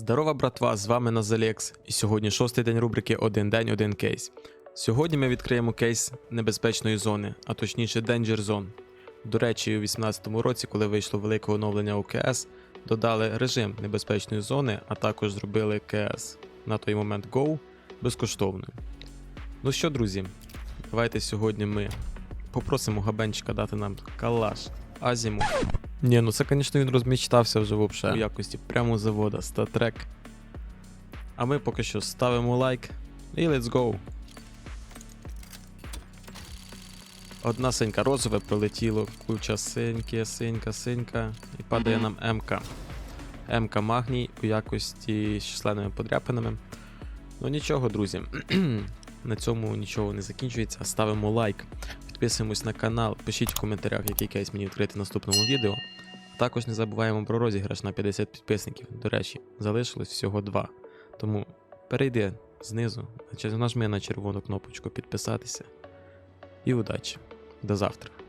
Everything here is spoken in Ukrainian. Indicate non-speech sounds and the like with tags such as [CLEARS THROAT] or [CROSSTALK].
Здорова, братва! З вами Назалекс, і сьогодні шостий день рубрики Один день, один кейс. Сьогодні ми відкриємо кейс небезпечної зони, а точніше Danger Zone. До речі, у 2018 році, коли вийшло велике оновлення ОКС, додали режим небезпечної зони, а також зробили КС на той момент Go безкоштовною. Ну що, друзі, давайте сьогодні ми попросимо Габенчика дати нам калаш Азіму. Ні, ну це, звісно, він розмічтався вже вообще у якості прямо з завода StatTrek. А ми поки що ставимо лайк і let's go. Одна синька розове пролетіло, куча синьки, синька, синька, і падає нам МК. МК магній у якості з численними подряпинами. Ну нічого, друзі. [CLEARS THROAT] На цьому нічого не закінчується. Ставимо лайк, підписуємось на канал, пишіть в коментарях, який кейс мені відкрити в наступному відео. Також не забуваємо про розіграш на 50 підписників. До речі, залишилось всього два. Тому перейди знизу, нажми на червону кнопочку підписатися. І удачі. До завтра.